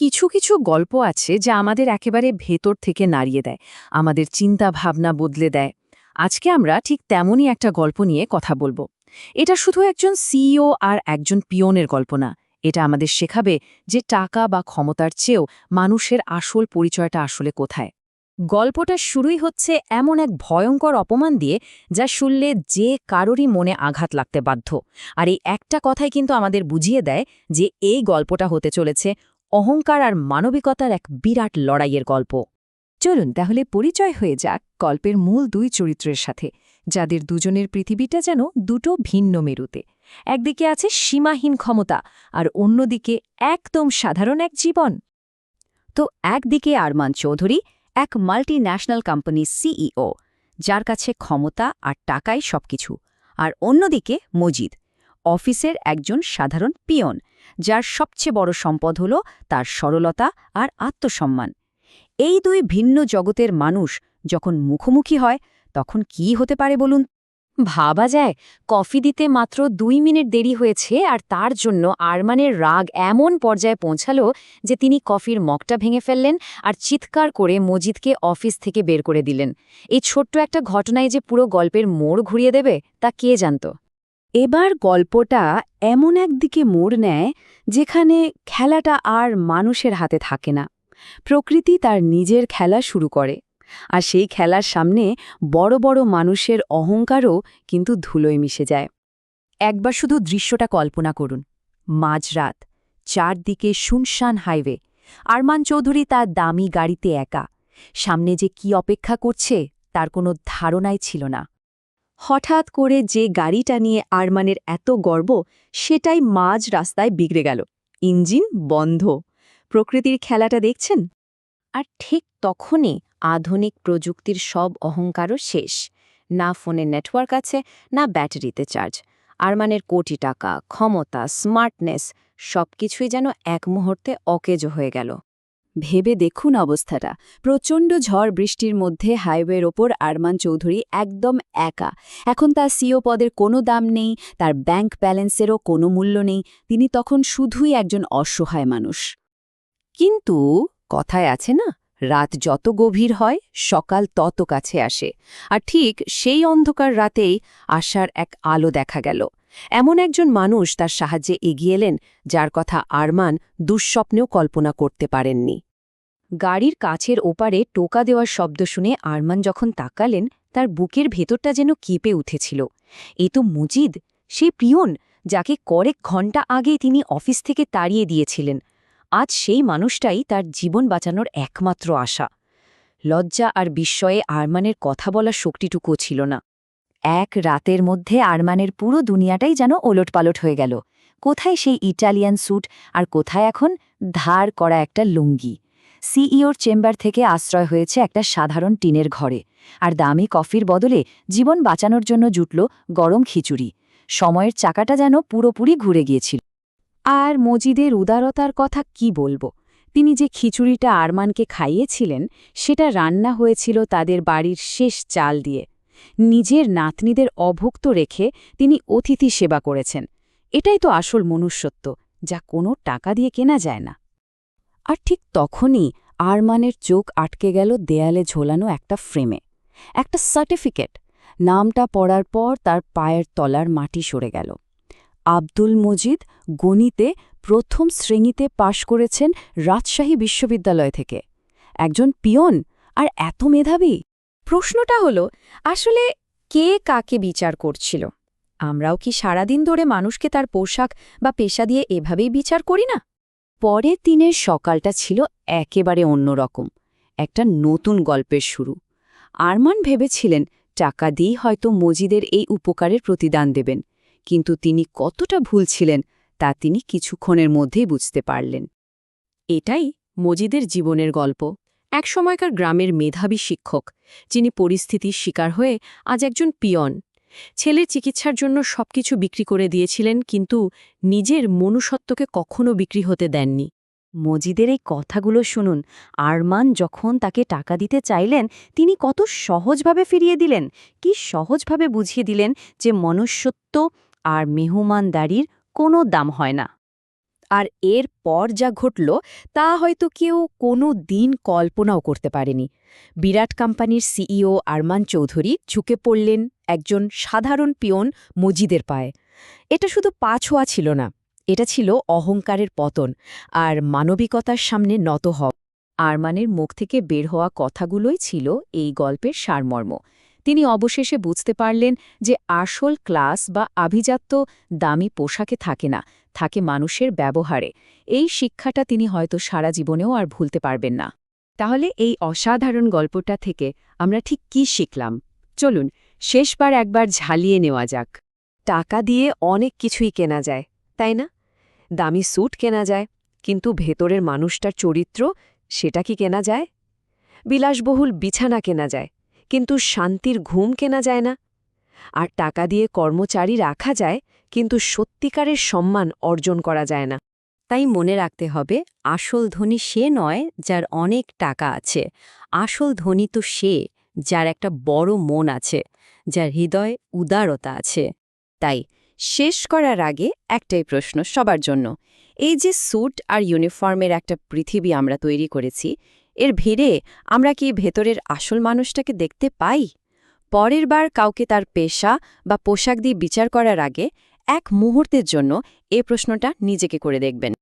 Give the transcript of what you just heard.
কিছু কিছু গল্প আছে যা আমাদের একেবারে ভেতর থেকে নাড়িয়ে দেয়, আমাদের চিন্তা ভাবনা বদলে দেয়। আজকে আমরা ঠিক তেমনই একটা গল্প নিয়ে কথা বলব। এটা শুধু একজন সিইও আর একজন পিয়নের গল্প না, এটা আমাদের শেখাবে যে টাকা বা ক্ষমতার চেয়েও মানুষের আসল পরিচয়টা আসলে কোথায়। গল্পটা শুরুই হচ্ছে এমন এক ভয়ঙ্কর অপমান দিয়ে যা শুনলে যে কারোরই মনে আঘাত লাগতে বাধ্য। আর এই একটা কথাই কিন্তু আমাদের বুঝিয়ে দেয় যে এই গল্পটা হতে চলেছে অহংকার আর মানবিকতার এক বিরাট লড়াইয়ের গল্প। চলুন তাহলে পরিচয় হয়ে যাক গল্পের মূল দুই চরিত্রের সাথে, যাদের দুজনের পৃথিবীটা যেন দুটো ভিন্ন মেরুতে। একদিকে আছে সীমাহীন ক্ষমতা আর অন্যদিকে একদম সাধারণ এক জীবন। তো একদিকে আরমান চৌধুরী, এক মাল্টি ন্যাশনাল কোম্পানির সিইও, যার কাছে ক্ষমতা আর টাকাই সবকিছু, আর অন্যদিকে মজিদ অফিসের একজন সাধারণ পিয়ন, যার সবচেয়ে বড় সম্পদ হল তার সরলতা আর আত্মসম্মান। এই দুই ভিন্ন জগতের মানুষ যখন মুখোমুখি হয়, তখন কি হতে পারে বলুন? ভাবা যায়, কফি দিতে মাত্র দুই মিনিট দেরি হয়েছে আর তার জন্য আরমানের রাগ এমন পর্যায়ে পৌঁছালো যে তিনি কফির মগটা ভেঙে ফেললেন আর চিৎকার করে মজিদকে অফিস থেকে বের করে দিলেন। এই ছোট্ট একটা ঘটনায় যে পুরো গল্পের মোড় ঘুরিয়ে দেবে, তা কে জানত? এবার গল্পটা এমন একদিকে মোড় নেয় যেখানে খেলাটা আর মানুষের হাতে থাকে না। প্রকৃতি তার নিজের খেলা শুরু করে, আর সেই খেলার সামনে বড় বড় মানুষের অহংকারও কিন্তু ধুলোয় মিশে যায়। একবার শুধু দৃশ্যটা কল্পনা করুন। মাঝরাত, চারদিকে শুনশান হাইওয়ে। আরমান চৌধুরী তার দামি গাড়িতে একা। সামনে যে কি অপেক্ষা করছে তার কোনো ধারণাই ছিল না। হঠাৎ করে যে গাড়িটা নিয়ে আরমানের এত গর্ব, সেটাই মাঝ রাস্তায় বিগড়ে গেল। ইঞ্জিন বন্ধ। প্রকৃতির খেলাটা দেখছেন? আর ঠিক তখনই আধুনিক প্রযুক্তির সব অহংকারও শেষ। না ফোনে নেটওয়ার্ক আছে, না ব্যাটারিতে চার্জ। আরমানের কোটি টাকা, ক্ষমতা, স্মার্টনেস, সবকিছুই যেন এক মুহূর্তে অকেজ হয়ে গেল। ভেবে দেখুন অবস্থাটা। প্রচণ্ড ঝড় বৃষ্টির মধ্যে হাইওয়ের ওপর আরমান চৌধুরী একদম একা। এখন তার সিও পদের কোনো দাম নেই, তার ব্যাংক ব্যালেন্সেরও কোনো মূল্য নেই, তিনি তখন শুধুই একজন অসহায় মানুষ। কিন্তু কথায় আছে না, রাত যত গভীর হয়, সকাল তত কাছে আসে। আর ঠিক সেই অন্ধকার রাতেই আশার এক আলো দেখা গেল। এমন একজন মানুষ তার সাহায্যে এগিয়ে এলেন, যার কথা আরমান দুঃস্বপ্নেও কল্পনা করতে পারেননি। গাড়ির কাছের ওপারে টোকা দেওয়ার শব্দ শুনে আরমান যখন তাকালেন, তার বুকের ভেতরটা যেন কেঁপে উঠেছিল। এ তো মুজিদ, সে প্রিয়ন যাকে কয়েক ঘণ্টা আগেই তিনি অফিস থেকে তাড়িয়ে দিয়েছিলেন। আজ সেই মানুষটাই তার জীবন বাঁচানোর একমাত্র আশা। লজ্জা আর বিস্ময়ে আরমানের কথা বলার শক্তিটুকুও ছিল না। এক রাতের মধ্যে আরমানের পুরো দুনিয়াটাই যেন ওলটপালট হয়ে গেল। কোথায় সেই ইটালিয়ান স্যুট আর কোথায় এখন ধার করা একটা লুঙ্গি? সিইওর চেম্বার থেকে আশ্রয় হয়েছে একটা সাধারণ টিনের ঘরে, আর দামি কফির বদলে জীবন বাঁচানোর জন্য জুটল গরম খিচুড়ি। সময়ের চাকাটা যেন পুরোপুরি ঘুরে গিয়েছিল। আর মজিদের উদারতার কথা কি বলব? তিনি যে খিচুড়িটা আরমানকে খাইয়েছিলেন, সেটা রান্না হয়েছিল তাদের বাড়ির শেষ চাল দিয়ে। নিজের নাতনিদের অভুক্ত রেখে তিনি অতিথি সেবা করেছেন। এটাই তো আসল মনুষ্যত্ব, যা কোনো টাকা দিয়ে কেনা যায় না। আর ঠিক তখনই আরমানের চোখ আটকে গেল দেয়ালে ঝোলানো একটা ফ্রেমে। একটা সার্টিফিকেট। নামটা পড়ার পর তার পায়ের তলার মাটি সরে গেল। আব্দুল মজিদ গণিতে প্রথম শ্রেণীতে পাশ করেছেন রাজশাহী বিশ্ববিদ্যালয় থেকে। একজন পিয়ন? আর এত মেধাবী? প্রশ্নটা হলো, আসলে কে কাকে বিচার করছিল? আমরাও কি সারাদিন ধরে মানুষকে তার পোশাক বা পেশা দিয়ে এভাবেই বিচার করি না? পরের দিনের সকালটা ছিল একেবারে অন্যরকম। একটা নতুন গল্পের শুরু। আরমান ভেবেছিলেন টাকা দিয়েই হয়তো মজিদের এই উপকারের প্রতিদান দেবেন, কিন্তু তিনি কতটা ভুল ছিলেন তা তিনি কিছুক্ষণের মধ্যেই বুঝতে পারলেন। এটাই মজিদের জীবনের গল্প। এক সময়কার গ্রামের মেধাবী শিক্ষক, যিনি পরিস্থিতির শিকার হয়ে আজ একজন পিয়ন ছেলের চিকিৎসার জন্য সবকিছু বিক্রি করে দিয়েছিলেন, কিন্তু নিজের মনুষ্যত্বকে কখনো বিক্রি হতে দেননি। মজিদের এই কথাগুলো শুনুন। আরমান যখন তাকে টাকা দিতে চাইলেন, তিনি কত সহজভাবে ফিরিয়ে দিলেন। কি সহজভাবে বুঝিয়ে দিলেন যে মনুষ্যত্ব আর মেহমানদারির কোনো দাম হয় না। আর এর পর যা ঘটল, তা হয়তো কেউ কোনো দিন কল্পনাও করতে পারেনি। বিরাট কোম্পানির সিইও আরমান চৌধুরী ঝুঁকে পড়লেন। একজন সাধারণ পিয়ন মজিদের পায়ে। এটা শুধু পা ছোঁয়া ছিল না, এটা ছিল অহংকারের পতন আর মানবিকতার সামনে নত হওয়া। আরমানের মুখ থেকে বের হওয়া কথাগুলোই ছিল এই গল্পের সারমর্ম। তিনি অবশেষে বুঝতে পারলেন যে আসল ক্লাস বা আভিজাত্য দামি পোশাকে থাকে না, থাকে মানুষের ব্যবহারে। এই শিক্ষাটা তিনি হয়তো সারা জীবনেও আর ভুলতে পারবেন না। তাহলে এই অসাধারণ গল্পটা থেকে আমরা ঠিক কি শিখলাম? চলুন শেষবার একবার ঝালিয়ে নেওয়া যাক। টাকা দিয়ে অনেক কিছুই কেনা যায়, তাই না? দামি স্যুট কেনা যায়, কিন্তু ভেতরের মানুষটার চরিত্র, সেটা কি কেনা যায়? বিলাসবহুল বিছানা কেনা যায়, কিন্তু শান্তির ঘুম কেনা যায় না। আর টাকা দিয়ে কর্মচারী রাখা যায়, কিন্তু সত্যিকারের সম্মান অর্জন করা যায় না। তাই মনে রাখতে হবে, আসল ধনী সে নয় যার অনেক টাকা আছে। আসল ধনী তো সে, যার একটা বড় মন আছে। যার হৃদয়ে উদারতা আছে। তাই শেষ করার আগে একটাই প্রশ্ন সবার জন্য। এই যে স্যুট আর ইউনিফর্মের একটা পৃথিবী আমরা তৈরি করেছি, এর ভিড়ে আমরা কি ভেতরের আসল মানুষটাকে দেখতে পাই? পরের বার কাউকে তার পেশা বা পোশাক দিয়ে বিচার করার আগে এক মুহূর্তের জন্য এ প্রশ্নটা নিজেকে করে দেখবেন।